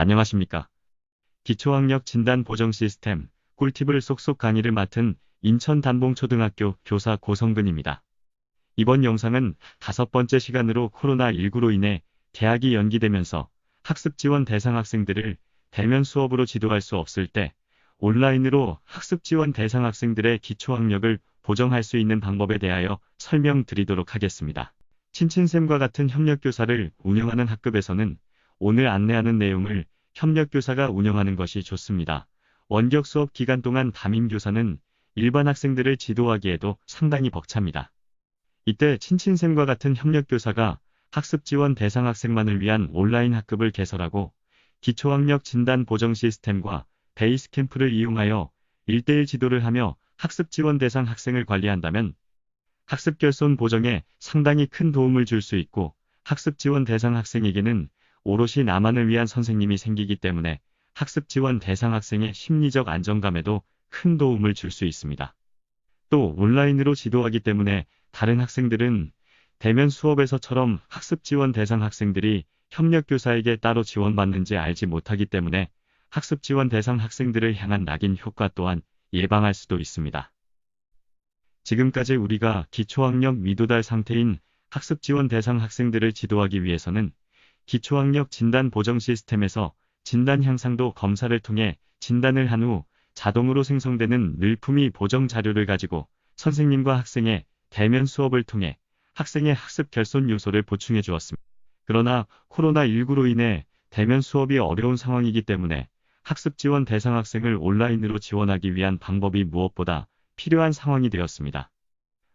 안녕하십니까. 기초학력 진단 보정 시스템 꿀팁을 쏙쏙 강의를 맡은 인천 단봉초등학교 교사 고성근입니다. 이번 영상은 다섯 번째 시간으로 코로나19로 인해 대학이 연기되면서 학습 지원 대상 학생들을 대면 수업으로 지도할 수 없을 때 온라인으로 학습 지원 대상 학생들의 기초학력을 보정할 수 있는 방법에 대하여 설명드리도록 하겠습니다. 친친쌤과 같은 협력교사를 운영하는 학급에서는 오늘 안내하는 내용을 협력교사가 운영하는 것이 좋습니다. 원격 수업 기간 동안 담임교사는 일반 학생들을 지도하기에도 상당히 벅찹니다. 이때 친친쌤과 같은 협력교사가 학습 지원 대상 학생만을 위한 온라인 학급을 개설하고 기초학력 진단 보정 시스템과 베이스 캠프를 이용하여 1대1 지도를 하며 학습 지원 대상 학생을 관리한다면 학습 결손 보정에 상당히 큰 도움을 줄 수 있고 학습 지원 대상 학생에게는 오롯이 나만을 위한 선생님이 생기기 때문에 학습 지원 대상 학생의 심리적 안정감에도 큰 도움을 줄 수 있습니다. 또 온라인으로 지도하기 때문에 다른 학생들은 대면 수업에서처럼 학습 지원 대상 학생들이 협력교사에게 따로 지원받는지 알지 못하기 때문에 학습 지원 대상 학생들을 향한 낙인 효과 또한 예방할 수도 있습니다. 지금까지 우리가 기초학력 미도달 상태인 학습 지원 대상 학생들을 지도하기 위해서는 기초학력 진단 보정 시스템에서 진단 향상도 검사를 통해 진단을 한 후 자동으로 생성되는 늘품이 보정 자료를 가지고 선생님과 학생의 대면 수업을 통해 학생의 학습 결손 요소를 보충해 주었습니다. 그러나 코로나19로 인해 대면 수업이 어려운 상황이기 때문에 학습 지원 대상 학생을 온라인으로 지원하기 위한 방법이 무엇보다 필요한 상황이 되었습니다.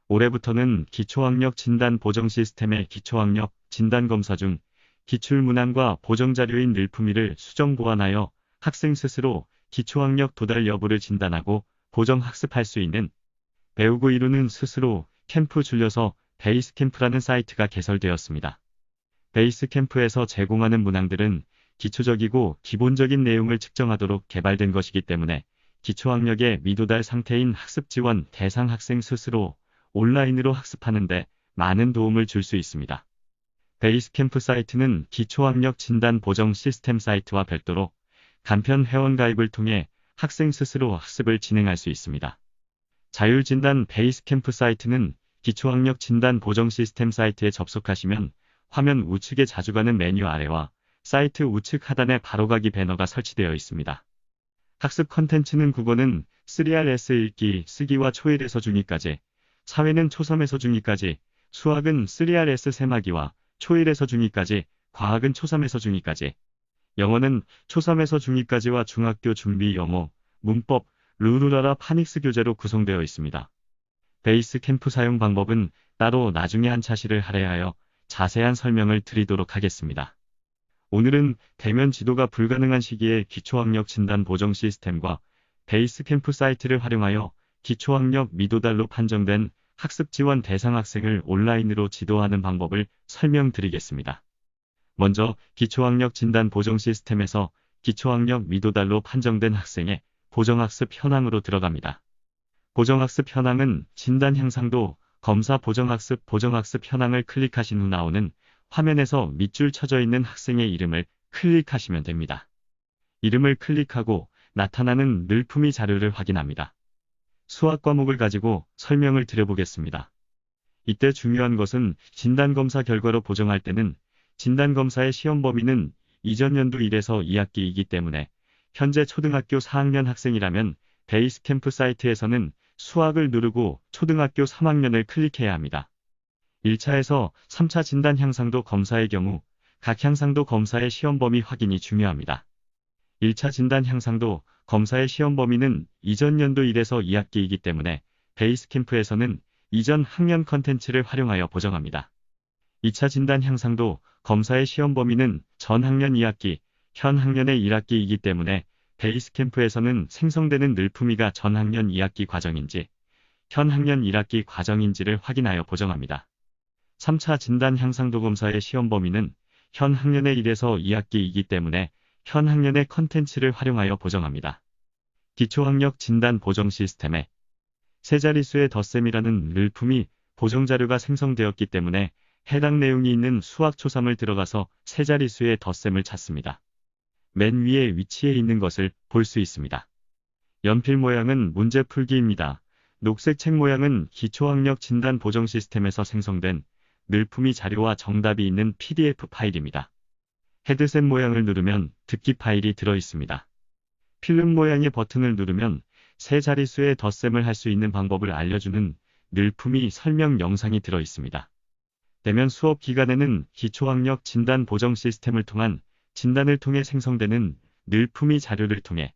올해부터는 기초학력 진단 보정 시스템의 기초학력 진단 검사 중 기출문항과 보정자료인 늘품위를 수정 보완하여 학생 스스로 기초학력 도달 여부를 진단하고 보정 학습할 수 있는 배우고 이루는 스스로 캠프 줄여서 베이스 캠프라는 사이트가 개설되었습니다. 베이스 캠프에서 제공하는 문항들은 기초적이고 기본적인 내용을 측정하도록 개발된 것이기 때문에 기초학력의 미도달 상태인 학습 지원 대상 학생 스스로 온라인으로 학습하는데 많은 도움을 줄 수 있습니다. 베이스캠프 사이트는 기초학력 진단 보정 시스템 사이트와 별도로 간편 회원 가입을 통해 학생 스스로 학습을 진행할 수 있습니다. 자율진단 베이스캠프 사이트는 기초학력 진단 보정 시스템 사이트에 접속하시면 화면 우측에 자주 가는 메뉴 아래와 사이트 우측 하단에 바로가기 배너가 설치되어 있습니다. 학습 컨텐츠는 국어는 3RS 읽기, 쓰기와 초일에서 중위까지, 사회는 초3에서 중위까지, 수학은 3RS 세마기와 초1에서 중2까지, 과학은 초3에서 중2까지, 영어는 초3에서 중2까지와 중학교 준비 영어, 문법, 루루라라 파닉스 교재로 구성되어 있습니다. 베이스 캠프 사용 방법은 따로 나중에 한 차시를 할애하여 자세한 설명을 드리도록 하겠습니다. 오늘은 대면 지도가 불가능한 시기에 기초학력 진단 보정 시스템과 베이스 캠프 사이트를 활용하여 기초학력 미도달로 판정된 학습 지원 대상 학생을 온라인으로 지도하는 방법을 설명드리겠습니다. 먼저 기초학력 진단 보정 시스템에서 기초학력 미도달로 판정된 학생의 보정학습 현황으로 들어갑니다. 보정학습 현황은 진단 향상도, 검사 보정학습 보정학습 현황을 클릭하신 후 나오는 화면에서 밑줄 쳐져 있는 학생의 이름을 클릭하시면 됩니다. 이름을 클릭하고 나타나는 늘품이 자료를 확인합니다. 수학 과목을 가지고 설명을 드려보겠습니다. 이때 중요한 것은 진단검사 결과로 보정할 때는 진단검사의 시험 범위는 이전 연도 1에서 2학기이기 때문에 현재 초등학교 4학년 학생이라면 베이스 캠프 사이트에서는 수학을 누르고 초등학교 3학년을 클릭해야 합니다. 1차에서 3차 진단 향상도 검사의 경우 각 향상도 검사의 시험 범위 확인이 중요합니다. 1차 진단 향상도 검사의 시험 범위는 이전 연도 1에서 2학기이기 때문에 베이스 캠프에서는 이전 학년 컨텐츠를 활용하여 보정합니다. 2차 진단 향상도 검사의 시험 범위는 전 학년 2학기, 현 학년의 1학기이기 때문에 베이스 캠프에서는 생성되는 늘품위가 전 학년 2학기 과정인지 현 학년 1학기 과정인지를 확인하여 보정합니다. 3차 진단 향상도 검사의 시험 범위는 현 학년의 1에서 2학기이기 때문에 현 학년의 컨텐츠를 활용하여 보정합니다. 기초학력 진단 보정 시스템에 세 자릿수의 덧셈이라는 늘품이 보정자료가 생성되었기 때문에 해당 내용이 있는 수학 초삼을 들어가서 세 자릿수의 덧셈을 찾습니다. 맨 위에 위치해 있는 것을 볼 수 있습니다. 연필 모양은 문제 풀기입니다. 녹색 책 모양은 기초학력 진단 보정 시스템에서 생성된 늘품이 자료와 정답이 있는 PDF 파일입니다. 헤드셋 모양을 누르면 듣기 파일이 들어 있습니다. 필름 모양의 버튼을 누르면 세 자릿수의 덧셈을 할 수 있는 방법을 알려주는 늘품이 설명 영상이 들어 있습니다. 대면 수업 기간에는 기초학력 진단 보정 시스템을 통한 진단을 통해 생성되는 늘품이 자료를 통해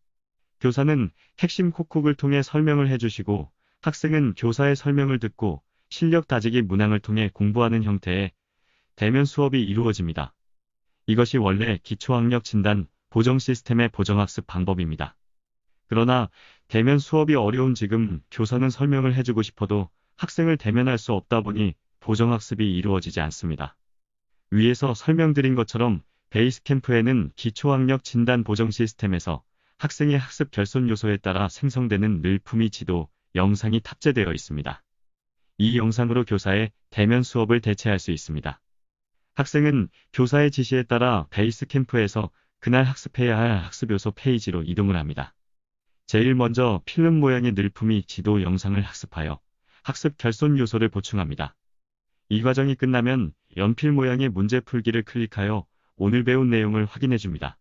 교사는 핵심 콕콕을 통해 설명을 해주시고 학생은 교사의 설명을 듣고 실력 다지기 문항을 통해 공부하는 형태의 대면 수업이 이루어집니다. 이것이 원래 기초학력 진단 보정 시스템의 보정학습 방법입니다. 그러나 대면 수업이 어려운 지금 교사는 설명을 해주고 싶어도 학생을 대면할 수 없다 보니 보정학습이 이루어지지 않습니다. 위에서 설명드린 것처럼 베이스 캠프에는 기초학력 진단 보정 시스템에서 학생의 학습 결손 요소에 따라 생성되는 늘품이 지도, 영상이 탑재되어 있습니다. 이 영상으로 교사의 대면 수업을 대체할 수 있습니다. 학생은 교사의 지시에 따라 베이스 캠프에서 그날 학습해야 할 학습 요소 페이지로 이동을 합니다. 제일 먼저 필름 모양의 늘품이 지도 영상을 학습하여 학습 결손 요소를 보충합니다. 이 과정이 끝나면 연필 모양의 문제 풀기를 클릭하여 오늘 배운 내용을 확인해 줍니다.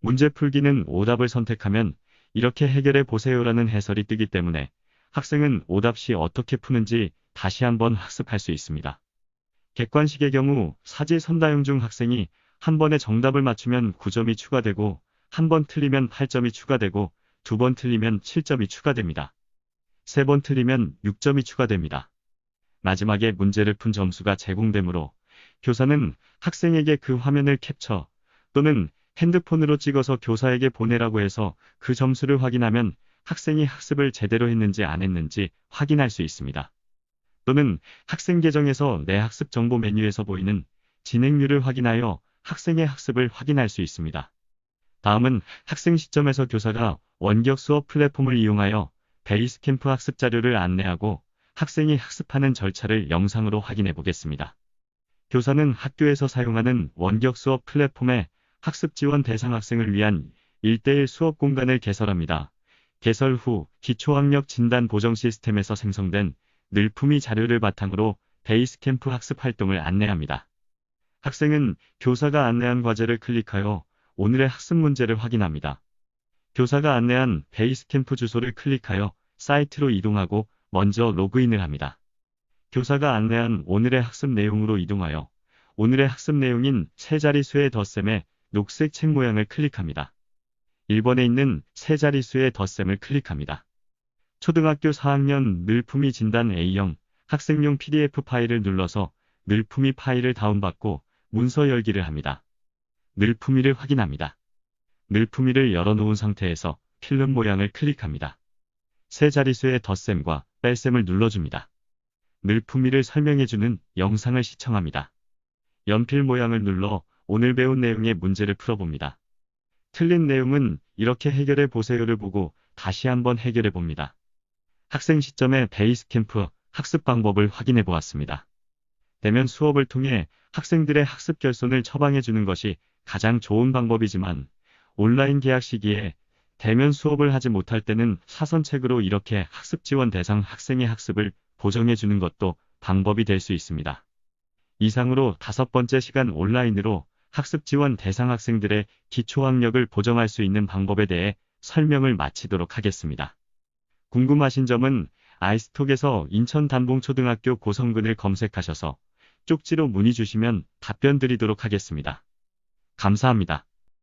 문제 풀기는 오답을 선택하면 이렇게 해결해 보세요라는 해설이 뜨기 때문에 학생은 오답 시 어떻게 푸는지 다시 한번 학습할 수 있습니다. 객관식의 경우 사지 선다형 중 학생이 한 번에 정답을 맞추면 9점이 추가되고 한 번 틀리면 8점이 추가되고 두 번 틀리면 7점이 추가됩니다. 세 번 틀리면 6점이 추가됩니다. 마지막에 문제를 푼 점수가 제공되므로 교사는 학생에게 그 화면을 캡처 또는 핸드폰으로 찍어서 교사에게 보내라고 해서 그 점수를 확인하면 학생이 학습을 제대로 했는지 안 했는지 확인할 수 있습니다. 또는 학생 계정에서 내 학습 정보 메뉴에서 보이는 진행률을 확인하여 학생의 학습을 확인할 수 있습니다. 다음은 학생 시점에서 교사가 원격 수업 플랫폼을 이용하여 베이스 캠프 학습 자료를 안내하고 학생이 학습하는 절차를 영상으로 확인해 보겠습니다. 교사는 학교에서 사용하는 원격 수업 플랫폼에 학습 지원 대상 학생을 위한 1대1 수업 공간을 개설합니다. 개설 후 기초학력 진단 보정 시스템에서 생성된 늘품이 자료를 바탕으로 베이스캠프 학습 활동을 안내합니다. 학생은 교사가 안내한 과제를 클릭하여 오늘의 학습 문제를 확인합니다. 교사가 안내한 베이스캠프 주소를 클릭하여 사이트로 이동하고 먼저 로그인을 합니다. 교사가 안내한 오늘의 학습 내용으로 이동하여 오늘의 학습 내용인 세 자릿수의 덧셈에 녹색 책 모양을 클릭합니다. 1번에 있는 세 자릿수의 덧셈을 클릭합니다. 초등학교 4학년 늘품이 진단 A형 학생용 PDF 파일을 눌러서 늘품이 파일을 다운받고 문서 열기를 합니다. 늘품이를 확인합니다. 늘품이를 열어놓은 상태에서 필름 모양을 클릭합니다. 세 자릿수의 덧셈과 뺄셈을 눌러줍니다. 늘품이를 설명해주는 영상을 시청합니다. 연필 모양을 눌러 오늘 배운 내용의 문제를 풀어봅니다. 틀린 내용은 이렇게 해결해 보세요를 보고 다시 한번 해결해 봅니다. 학생 시점의 베이스 캠프 학습 방법을 확인해 보았습니다. 대면 수업을 통해 학생들의 학습 결손을 처방해 주는 것이 가장 좋은 방법이지만 온라인 계약 시기에 대면 수업을 하지 못할 때는 사선책으로 이렇게 학습 지원 대상 학생의 학습을 보정해 주는 것도 방법이 될 수 있습니다. 이상으로 다섯 번째 시간 온라인으로 학습 지원 대상 학생들의 기초 학력을 보정할 수 있는 방법에 대해 설명을 마치도록 하겠습니다. 궁금하신 점은 아이스톡에서 인천단봉초등학교 고성근을 검색하셔서 쪽지로 문의 주시면 답변 드리도록 하겠습니다. 감사합니다.